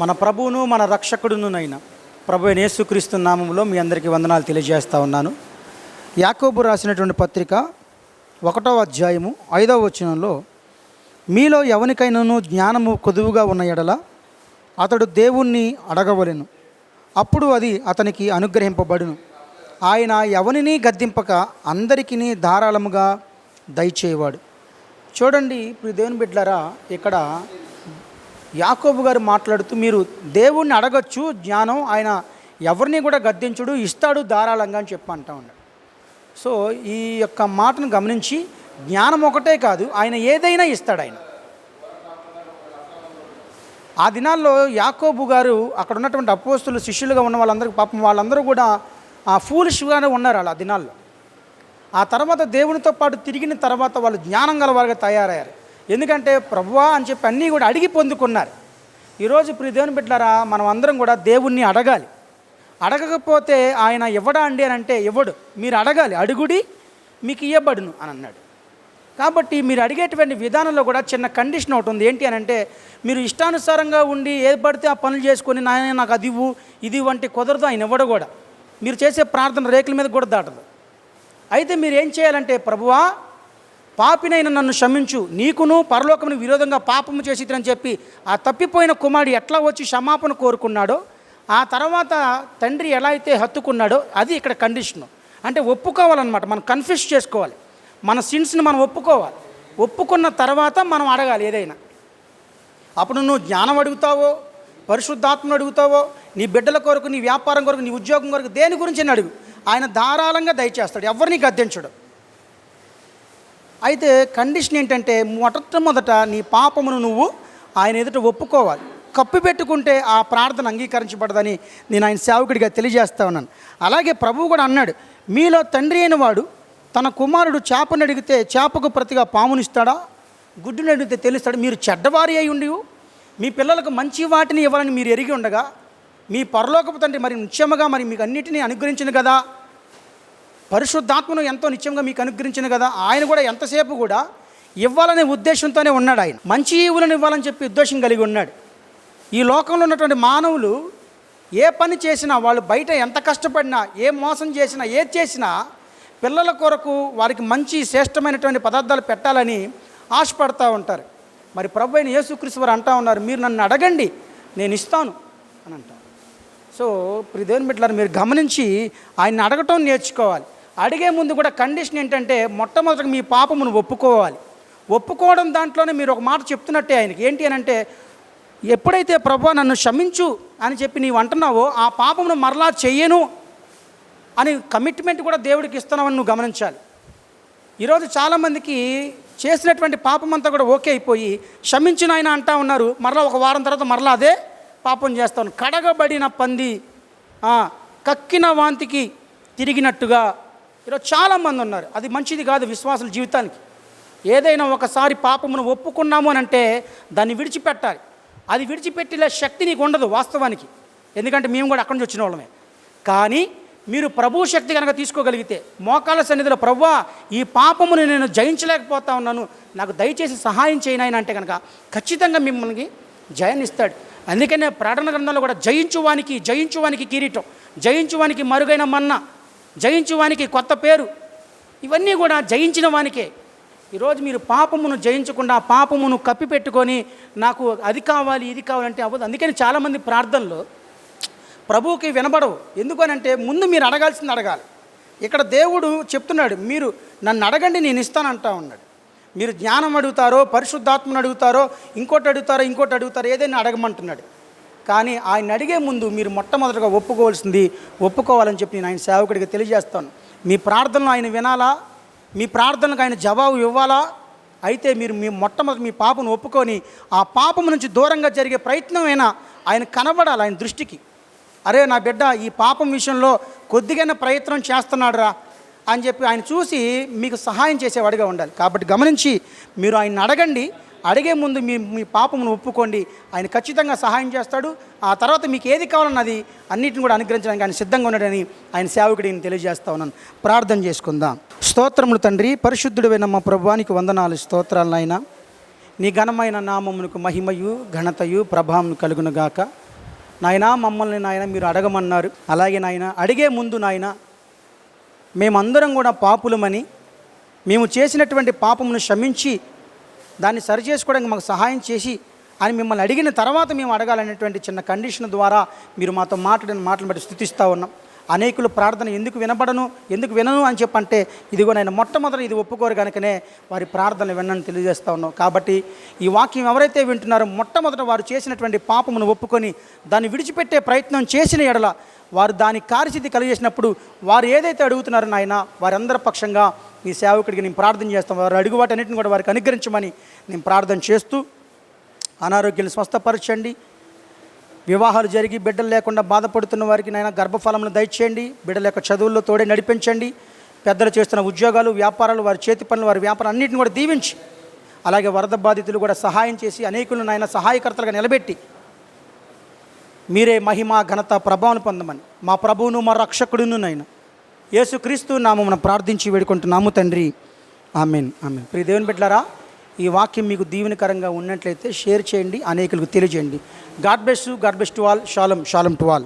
మన ప్రభువును మన రక్షకుడునునైన ప్రభు అయిన యేసుక్రీస్తు నామంలో మీ అందరికీ వందనాలు తెలియజేస్తా ఉన్నాను. యాకోబు రాసినటువంటి పత్రిక ఒకటో అధ్యాయము ఐదవ వచనంలో మీలో ఎవరికైనాను జ్ఞానము కొదువుగా ఉన్న ఎడల అతడు దేవుణ్ణి అడగవలెను. అప్పుడు అది అతనికి అనుగ్రహింపబడును. ఆయన ఎవరిని గద్దింపక అందరికీ ధారాళముగా దయచేవాడు చూడండి ఇప్పుడు దేవుని బిడ్డలారా ఇక్కడ యాకోబు గారు మాట్లాడుతూ మీరు దేవుణ్ణి అడగచ్చు జ్ఞానం ఆయన ఎవరిని కూడా గద్దించుడు ఇస్తాడు ధారాళంగా అని చెప్పి అంటా ఉన్నాడు. సో ఈ యొక్క మాటను గమనించి జ్ఞానం ఒకటే కాదు ఆయన ఏదైనా ఇస్తాడు ఆయన. ఆ దినాల్లో యాకోబు గారు అక్కడ ఉన్నటువంటి అపోస్తులు శిష్యులుగా ఉన్న వాళ్ళందరికీ పాపం వాళ్ళందరూ కూడా ఆ ఫూలిష్గానే ఉన్నారు అలా ఆ దినాల్లో. ఆ తర్వాత దేవునితో పాటు తిరిగిన తర్వాత వాళ్ళు జ్ఞానం గలవారుగా తయారయ్యారు. ఎందుకంటే ప్రభువా అని చెప్పి అన్నీ కూడా అడిగి పొందుకున్నారు. ఈరోజు ఇప్పుడు దేవుని బిడ్డారా మనం అందరం కూడా దేవుణ్ణి అడగాలి. అడగకపోతే ఆయన ఇవ్వడా అండి అని అంటే ఇవ్వడు మీరు అడగాలి. అడుగుడి మీకు ఇవ్వబడును అని అన్నాడు. కాబట్టి మీరు అడిగేటువంటి విధానంలో కూడా చిన్న కండిషన్ ఒకటి ఉంది. ఏంటి అని అంటే మీరు ఇష్టానుసారంగా ఉండి ఏ పడితే ఆ పనులు చేసుకొని నాయన నాకు అది ఇవ్వు ఇది వంటి కుదరదు ఆయన ఇవ్వడు కూడా. మీరు చేసే ప్రార్థన రేకుల మీద కూడా దాటదు. అయితే మీరు ఏం చేయాలంటే ప్రభువా పాపినైన నన్ను క్షమించు. నీకును పరలోకమును విరోధంగా పాపము చేసి అని చెప్పి ఆ తప్పిపోయిన కుమారుడు ఎట్లా వచ్చి క్షమాపణ కోరుకున్నాడో ఆ తర్వాత తండ్రి ఎలా అయితే హత్తుకున్నాడో అది ఇక్కడ కండిషను. అంటే ఒప్పుకోవాలన్నమాట. మనం కన్ఫ్యూజ్ చేసుకోవాలి. మన సిన్స్ని మనం ఒప్పుకోవాలి. ఒప్పుకున్న తర్వాత మనం అడగాలి ఏదైనా. అప్పుడు నువ్వు జ్ఞానం అడుగుతావో పరిశుద్ధాత్మను అడుగుతావో నీ బిడ్డల కొరకు నీ వ్యాపారం కొరకు నీ ఉద్యోగం కొరకు దేని గురించి అని అడుగు. ఆయన ధారాళంగా దయచేస్తాడు. ఎవరిని గద్దించడు. అయితే కండిషన్ ఏంటంటే మొట్టమొదట నీ పాపమును నువ్వు ఆయన ఎదుట ఒప్పుకోవాలి. కప్పు పెట్టుకుంటే ఆ ప్రార్థన అంగీకరించబడదని నేను ఆయన సేవకుడిగా తెలియజేస్తా ఉన్నాను. అలాగే ప్రభువు కూడా అన్నాడు మీలో తండ్రి అయిన వాడు తన కుమారుడు చేపను అడిగితే చేపకు ప్రతిగా పామునిస్తాడా? గుడ్డుని అడిగితే తెలుస్తాడు? మీరు చెడ్డవారి అయి ఉండి మీ పిల్లలకు మంచి వాటిని ఇవ్వాలని మీరు ఎరిగి ఉండగా మీ పరలోకపు తండ్రి మరి నిత్యముగా మరి మీకు అన్నిటినీ అనుగ్రహించింది కదా? పరిశుద్ధాత్మను ఎంతో నిత్యంగా మీకు అనుగ్రహించిన కదా. ఆయన కూడా ఎంతసేపు కూడా ఇవ్వాలనే ఉద్దేశంతోనే ఉన్నాడు ఆయన. మంచి ఈవులను ఇవ్వాలని చెప్పి ఉద్దేశం కలిగి ఉన్నాడు. ఈ లోకంలో ఉన్నటువంటి మానవులు ఏ పని చేసినా వాళ్ళు బయట ఎంత కష్టపడినా ఏ మోసం చేసినా ఏది చేసినా పిల్లల కొరకు వారికి మంచి శ్రేష్టమైనటువంటి పదార్థాలు పెట్టాలని ఆశపడతా ఉంటారు. మరి ప్రభు అయిన యేసుక్రీస్తు వారు అంటా ఉన్నారు మీరు నన్ను అడగండి నేను ఇస్తాను అని అంటారు. సో ఇప్పుడు దేవుని బిడ్డలారు మీరు గమనించి ఆయన అడగటం నేర్చుకోవాలి. అడిగే ముందు కూడా కండిషన్ ఏంటంటే మొట్టమొదటి మీ పాపమును ఒప్పుకోవాలి. ఒప్పుకోవడం దాంట్లోనే మీరు ఒక మాట చెప్తున్నట్టే ఆయనకి. ఏంటి అని అంటే ఎప్పుడైతే ప్రభు నన్ను క్షమించు అని చెప్పి నీవు అంటున్నావో ఆ పాపమును మరలా చెయ్యను అని కమిట్మెంట్ కూడా దేవుడికి ఇస్తున్నావని నువ్వు గమనించాలి. ఈరోజు చాలామందికి చేసినటువంటి పాపం అంతా కూడా ఓకే అయిపోయి క్షమించిన ఆయన అంటా ఉన్నారు. మరలా ఒక వారం తర్వాత మరలా అదే పాపం చేస్తాను కడగబడిన పంది కక్కిన వాంతికి తిరిగినట్టుగా ఈరోజు చాలామంది ఉన్నారు. అది మంచిది కాదు విశ్వాసుల జీవితానికి. ఏదైనా ఒకసారి పాపమును ఒప్పుకున్నాము అని అంటే దాన్ని విడిచిపెట్టాలి. అది విడిచిపెట్టిలే శక్తి నీకు ఉండదు వాస్తవానికి. ఎందుకంటే మేము కూడా అక్కడి నుంచి వచ్చిన వాళ్ళమే. కానీ మీరు ప్రభు శక్తి కనుక తీసుకోగలిగితే మోకాళ్ళ సన్నిధిలో ప్రవ్వా ఈ పాపమును నేను జయించలేకపోతా ఉన్నాను. నాకు దయచేసి సహాయం చేయనాయన అంటే కనుక ఖచ్చితంగా మిమ్మల్ని జయాన్నిస్తాడు అందుకనే ప్రకటన గ్రంథంలో కూడా జయించువానికి జయించువానికి కిరీటం జయించువానికి మరుగైన మన్న జయించువానికి కొత్త పేరు. ఇవన్నీ కూడా జయించిన వానికే. ఈరోజు మీరు పాపమును జయించకుండా పాపమును కప్పిపెట్టుకొని నాకు అది కావాలి ఇది కావాలంటే అవ్వదు. అందుకని చాలామంది ప్రార్థనలో ప్రభువుకి వినబడవు. ఎందుకనంటే ముందు మీరు అడగాల్సింది అడగాలి. ఇక్కడ దేవుడు చెప్తున్నాడు మీరు నన్ను అడగండి నేను ఇస్తానంటా ఉన్నాడు. మీరు జ్ఞానం అడుగుతారో పరిశుద్ధాత్మను అడుగుతారో ఇంకోటి అడుగుతారో ఇంకోటి అడుగుతారో ఏదైనా అడగమంటున్నాడు. కానీ ఆయన అడిగే ముందు మీరు మొట్టమొదటిగా ఒప్పుకోవాల్సింది ఒప్పుకోవాలని చెప్పి నేను ఆయన సేవకుడికి తెలియజేస్తాను. మీ ప్రార్థనలు ఆయన వినాలా? మీ ప్రార్థనలకు ఆయన జవాబు ఇవ్వాలా? అయితే మీరు మీ మొట్టమొదటి మీ పాపను ఒప్పుకొని ఆ పాపం నుంచి దూరంగా జరిగే ప్రయత్నమైనా ఆయన కనబడాలి ఆయన దృష్టికి. అరే నా బిడ్డ ఈ పాపం విషయంలో కొద్దిగైనా ప్రయత్నం చేస్తున్నాడురా అని చెప్పి ఆయన చూసి మీకు సహాయం చేసేవాడిగా ఉండాలి. కాబట్టి గమనించి మీరు ఆయన అడగండి. అడిగే ముందు మీ మీ పాపమును ఒప్పుకోండి. ఆయన ఖచ్చితంగా సహాయం చేస్తాడు. ఆ తర్వాత మీకు ఏది కావాలన్నది అన్నిటిని కూడా అనుగ్రహించడానికి ఆయన సిద్ధంగా ఉన్నాడని ఆయన సేవకుడిని తెలియజేస్తా ఉన్నాను. ప్రార్థన చేసుకుందాం. స్తోత్రములు తండ్రి పరిశుద్ధుడైన మా ప్రభానికి వందనాలు స్తోత్రాలు నాయన నీ ఘనమైన నామమునకు మహిమయు ఘనతయు ప్రభావం కలుగునుగాక నాయనా మమ్మల్ని నాయన మీరు అడగమన్నారు. అలాగే నాయన అడిగే ముందు నాయన మేమందరం కూడా పాపులమని మేము చేసినటువంటి పాపమును క్షమించి దాన్ని సరిచేసుకోవడానికి మాకు సహాయం చేసి అని మిమ్మల్ని అడిగిన తర్వాత మేము అడగాలనేటువంటి చిన్న కండిషన్ ద్వారా మీరు మాతో మాట్లాడిన మాటలు బట్టి స్థుతిస్తూ ఉన్నాం. అనేకులు ప్రార్థన ఎందుకు వినబడను ఎందుకు వినను అని చెప్పంటే ఇదిగో నేను మొట్టమొదటి ఇది ఒప్పుకోరు కనుకనే వారి ప్రార్థన వినని తెలియజేస్తా ఉన్నాం. కాబట్టి ఈ వాక్యం ఎవరైతే వింటున్నారో మొట్టమొదట వారు చేసినటువంటి పాపమును ఒప్పుకొని దాన్ని విడిచిపెట్టే ప్రయత్నం చేసిన ఎడల వారు దాని కార్యసిద్ధి కలిగేసినప్పుడు వారు ఏదైతే అడుగుతున్నారో నాయన వారందరి పక్షంగా మీ సేవకుడికి నేను ప్రార్థన చేస్తాం. వారు అడుగు వాటన్నిటిని కూడా వారికి అనుగ్రహించమని నేను ప్రార్థన చేస్తూ అనారోగ్యాన్ని స్వస్థపరచండి. వివాహాలు జరిగి బిడ్డలు లేకుండా బాధపడుతున్న వారికి నాయన గర్భఫలమును దయచేయండి. బిడ్డల యొక్క చదువుల్లో తోడే నడిపించండి. పెద్దలు చేస్తున్న ఉద్యోగాలు వ్యాపారాలు వారి చేతి పనులు వారి వ్యాపారం అన్నింటిని కూడా దీవించి అలాగే వరద బాధితులు కూడా సహాయం చేసి అనేకులను నాయన సహాయకర్తలుగా నిలబెట్టి మీరే మహిమ ఘనత ప్రభావం పొందమని మా ప్రభువును మా రక్షకుడును నాయన యేసుక్రీస్తు నామమున ప్రార్థించి వేడుకుంటున్నాము తండ్రి. Amen amen. ప్రియ దేవుని బిడ్డలారా ఈ వాక్యం మీకు దీవెనకరంగా ఉన్నట్లయితే షేర్ చేయండి అనేకులకు తెలియజేయండి. God best God best to all. షాలం షాలం టు ఆల్.